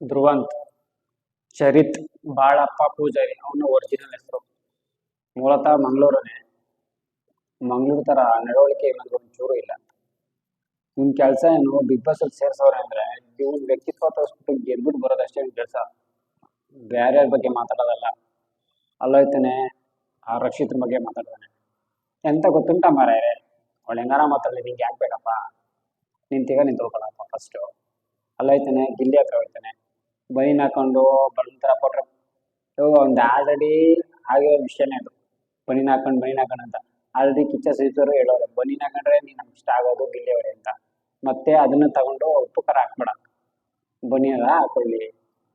ಧ್ರುವಂತ್, ಚರಿತ್, ಬಾಳಪ್ಪ ಪೂಜಾರಿ, ಅವನು ಒರಿಜಿನಲ್ ಹೆಸರು. ಮೂಲತಃ ಮಂಗಳೂರನೇ ಮಂಗಳೂರು ತರ ನಡವಳಿಕೆ ಇವನಿಗೆ ಒಂಚೂರು ಇಲ್ಲ. ನಿಮ್ಮ ಕೆಲಸ ಏನು ಬಿಗ್ ಬಾಸ್ ಅಲ್ಲಿ ಸೇರ್ಸವ್ರೆ ಅಂದ್ರೆ ಇವ್ನ ವ್ಯಕ್ತಿತ್ವ ತೋರಿಸ್ಬಿಟ್ಟು ಗೆದ್ಬಿಟ್ಟು ಬರೋದಷ್ಟೇ ಇವ್ನ ಕೆಲಸ. ಬೇರೆಯವ್ರ ಬಗ್ಗೆ ಮಾತಾಡೋದಲ್ಲ. ಅಲ್ಲೋಯ್ತಾನೆ ಆ ರಕ್ಷಿತ್ರ ಬಗ್ಗೆ ಮಾತಾಡ್ತಾನೆ. ಎಂತ ಗೊತ್ತುಂಟ ಮಾರೇ ಅವಳು ಹೆಂಗಾರ ಮಾತಾಡಲಿ, ನಿಂಗೆ ಯಾಕೆ ಬೇಕಪ್ಪ? ನಿಂತೀಗ ನೀನು ಹೋಗಲ್ಲಪ್ಪ ಫಸ್ಟು ಅಲ್ಲೋಯ್ತಾನೆ, ಗಿಲ್ಲಿ ಹತ್ರ ಹೋಯ್ತಾನೆ. ಬೈನ್ ಹಾಕೊಂಡು ಥರ ಕೊಟ್ರೆ ಒಂದು ಆಲ್ರೆಡಿ ಆಗಿರೋ ವಿಷಯನೇ ಅದು. ಬನಿನ್ ಹಾಕೊಂಡು ಬೈನ್ ಹಾಕೊಂಡು ಅಂತ. ಆಲ್ರೆಡಿ ಕಿಚ್ಚ ಸಹಿತರು ಹೇಳೋರು ಬನೀನ್ ಹಾಕೊಂಡ್ರೆ ನೀನು ನಮ್ಗೆ ಇಷ್ಟ ಆಗೋದು ಗಿಲ್ಲಿ ಅವರೇ ಅಂತ. ಮತ್ತೆ ಅದನ್ನ ತಗೊಂಡು ಉಪ್ಪು ಖಾರ ಹಾಕ್ಬೇಡ. ಬನಿಯಲ್ಲ ಹಾಕೊಳ್ಳಿ.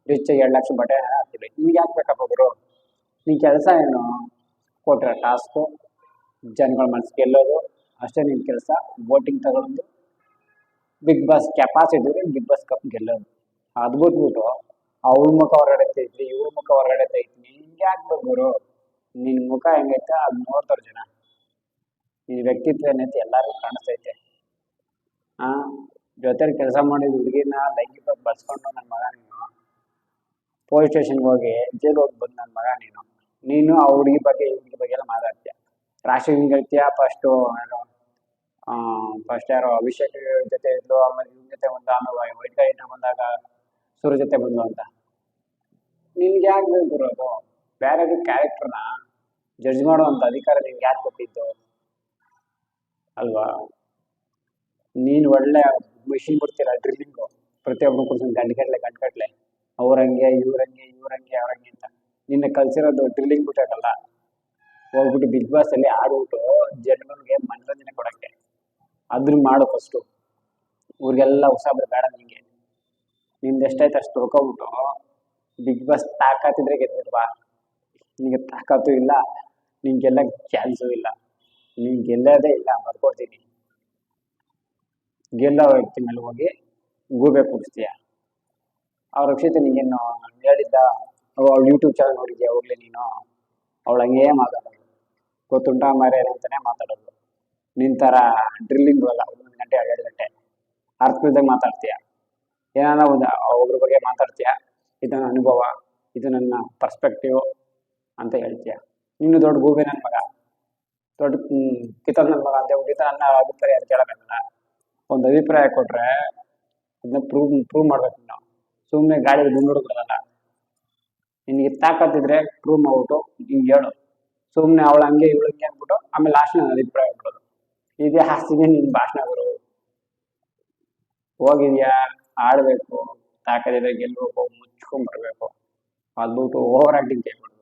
ರಿಚ್ ಎರಡು ಲಕ್ಷ ಬಟ್ಟೆ ಹಾಕೊಳ್ಳಿ. ನಿಮ್ಗೆ ಯಾಕೆ ಬೇಕಪ್ಪ ಗುರು? ನಿನ್ನ ಕೆಲಸ ಏನು? ಕೊಟ್ರೆ ಟಾಸ್ಕು, ಜನಗಳ ಮನಸ್ಸು ಗೆಲ್ಲೋದು, ಅಷ್ಟೇ ನಿನ್ನ ಕೆಲಸ ವೋಟಿಂಗ್ ತಗೊಳ್ಳೋದು Bigg Boss capacity Bigg Boss cup ಗೆಲ್ಲೋದು. ಅದು ಬಿಟ್ಬಿಟ್ಟು ಅವಳ ಮುಖ ಹೊರಗಡೆ ತೆಗಿದ್ರಿ ಇವ್ರ ಮುಖ ಹೊರಗಡೆ ತೆಗಿತೀನಿ ಯಾಕೆ ಗುರು? ನಿನ್ನ ಮುಖ ಹೆಂಗೈತೆ, ಅದ್ ನೋಡ್ತಾರ ಜನ. ಈ ವ್ಯಕ್ತಿತ್ವ ಏನೈತಿ ಎಲ್ಲರಿಗೂ ಕಾಣಿಸ್ತೈತೆ. ಆ ಜೊತೆ ಕೆಲಸ ಮಾಡಿದ ಹುಡುಗಿನ ಲೈಂಗಿಕ ಬಳಸ್ಕೊಂಡು ನನ್ನ ಮಗ ನೀನು. ಪೊಲೀಸ್ ಸ್ಟೇಷನ್ಗೆ ಹೋಗಿ ಜೈಲು ಹೋಗಿ ಬಂದು ನನ್ನ ಮಗ ನೀನು. ನೀನು ಆ ಹುಡುಗಿ ಬಗ್ಗೆ ಹುಡುಗಿ ಬಗ್ಗೆ ಎಲ್ಲ ಮಾತಾಡ್ತೀಯ? ರಾಶಿ ಹಿಂಗೆ ಹೇಳ್ತೀಯ? ಫಸ್ಟು ಫಸ್ಟ್ ಯಾರೋ ಅಭಿಷೇಕ್ ಜೊತೆ ಇದ್ಲು, ಆಮೇಲೆ ಇವ್ನ ಜೊತೆ ಬಂದು ಆಮೇಲೆ ವೈಟ್ ಗೈನ ಬಂದಾಗ ಸೂರ್ಯ ಜೊತೆ ಬಂದು ಅಂತ. ನಿನ್ಗೆ ಯಾಕೆ ಬೇಕು ಅದು ಬೇರೆ ಕ್ಯಾರೆಕ್ಟರ್ನ ಜಡ್ಜ್ ಮಾಡುವಂಥ ಅಧಿಕಾರ ನಿನ್ಗೆ ಯಾಕೆ ಕೊಟ್ಟಿದ್ದು? ಅಲ್ವಾ? ನೀನು ಒಳ್ಳೆ ಮಿಷಿನ್ ಬಿಡ್ತೀರ ಡ್ರಿಲ್ಲಿಂಗು ಪ್ರತಿಯೊಬ್ಬರು ಕೂರ್ಸೊಂಡು ಗಂಟೆಗಟ್ಟಲೆ ಕಟ್ಲೆ ಅವ್ರಂಗೆ, ಇವ್ರಂಗೆ ಇವ್ರಂಗೆ, ಅವ್ರಂಗೆ ಅಂತ. ನಿನ್ನ ಕಲ್ಸಿರೋದು ಡ್ರಿಲ್ಲಿಂಗ್ ಬಿಟ್ಟಾಗಲ್ಲ ಹೋಗ್ಬಿಟ್ಟು ಬಿಗ್ ಬಾಸ್ ಅಲ್ಲಿ ಆಡ್ಬಿಟ್ಟು ಜನಗಳಿಗೆ ಮನರಂಜನೆ ಕೊಡಕ್ಕೆ. ಅದ್ರ ಮಾಡು ಫಸ್ಟು ಊರಿಗೆಲ್ಲ ಉಸಾಬ್ರೆ ಬೇಡ ನಿಂಗೆ. ನಿಂದೆಷ್ಟಾಯ್ತು ಅಷ್ಟು ತೊಳ್ಕೊಬಿಟ್ಟು ಬಿಗ್ ಬಾಸ್ ತಾಕತ್ತಿದ್ರೆ ಗೆದ್ಬಿಡ್ವಾ ಬಾ. ನಿನಗೆ ತಾಕತ್ತು ಇಲ್ಲ, ನಿಂಗೆಲ್ಲ ಚಾನ್ಸು ಇಲ್ಲ. ನೀನ್ ಗೆಲ್ಲದೇ ಇಲ್ಲ, ಬರ್ಕೊಡ್ತೀನಿ. ಗೆಲ್ಲೋ ವ್ಯಕ್ತಿ ಮೇಲೆ ಹೋಗಿ ಗೂಬೆ ಕೂಡಿಸ್ತೀಯ? ಅವ್ರ ರಕ್ಷಿತ ನಿಂಗೇನು ಹೇಳಿದ್ದ? ಅವಳು ಯೂಟ್ಯೂಬ್ ಚಾನಲ್ ನೋಡಿದ್ಯಾ ಹೋಗ್ಲಿ ನೀನು? ಅವಳು ಹಂಗೇ ಮಾತಾಡೋದು. ಗೊತ್ತುಂಟ ಮಾರೇ ಅಂತಾನೆ ಮಾತಾಡೋದು. ನಿನ್ ಥರ ಡ್ರಿಲ್ಲಿಂಗ್ ಬರಲ್ಲ ಒಂದು ಗಂಟೆ ಎರಡು ಗಂಟೆ. ಅರ್ಥವಿಲ್ದಂಗೆ ಮಾತಾಡ್ತೀಯ? ಏನಾನ ಒಂದು, ಒಬ್ರ ಬಗ್ಗೆ ಮಾತಾಡ್ತೀಯ? ಇದು ನನ್ನ ಅನುಭವ, ಇದು ನನ್ನ ಪರ್ಸ್ಪೆಕ್ಟಿವ್ ಅಂತ ಹೇಳ್ತೀಯ. ನೀನು ದೊಡ್ಡ ಗೂಬೆ ನನ್ನ ಮಗ. ದೊಡ್ಡ ಕಿತ್ತಲ್ ನನ್ನ ಮಗ ಅಂತ ಹೇಳ್ಬಿಟ್ಟು ನನ್ನ ಅಭಿಪ್ರಾಯ ಅಂತ ಹೇಳಬೇಕಲ್ಲ ಒಂದು ಅಭಿಪ್ರಾಯ ಕೊಟ್ರೆ ಅದನ್ನ ಪ್ರೂವ್ ಪ್ರೂವ್ ಮಾಡ್ಬೇಕು ನಾವು ಸುಮ್ಮನೆ ಗಾಳಿ ಗುಂಡು ಬಿಡೋದಲ್ಲ ನಿನಗೆ ತಾಕತ್ತಿದ್ರೆ ಪ್ರೂವ್ ಮಾಡ್ಬಿಟ್ಟು ಹಿಂಗೆ ಹೇಳು. ಸುಮ್ಮನೆ ಅವಳು ಹಂಗೆ ಇವಳು ಹಂಗೆ ಅಂದ್ಬಿಟ್ಟು ಆಮೇಲೆ ಲಾಸ್ಟ್ ನನ್ನ ಅಭಿಪ್ರಾಯ ಕೊಡೋದು. ಇದೇ ಹಾಸ್ತಿಗೆ ನಿನ್ನ ಭಾಷಣ ಬರೋದು ಹೋಗಿದ್ಯಾ? ಆಡಬೇಕು. ತಾಕತ್ತಿದ್ರೆ ಗೆಲ್ಬೇಕು కుమ్మరివైపు అద్భుతం ఓవర్ యాక్టింగ్ చేయకూడదు.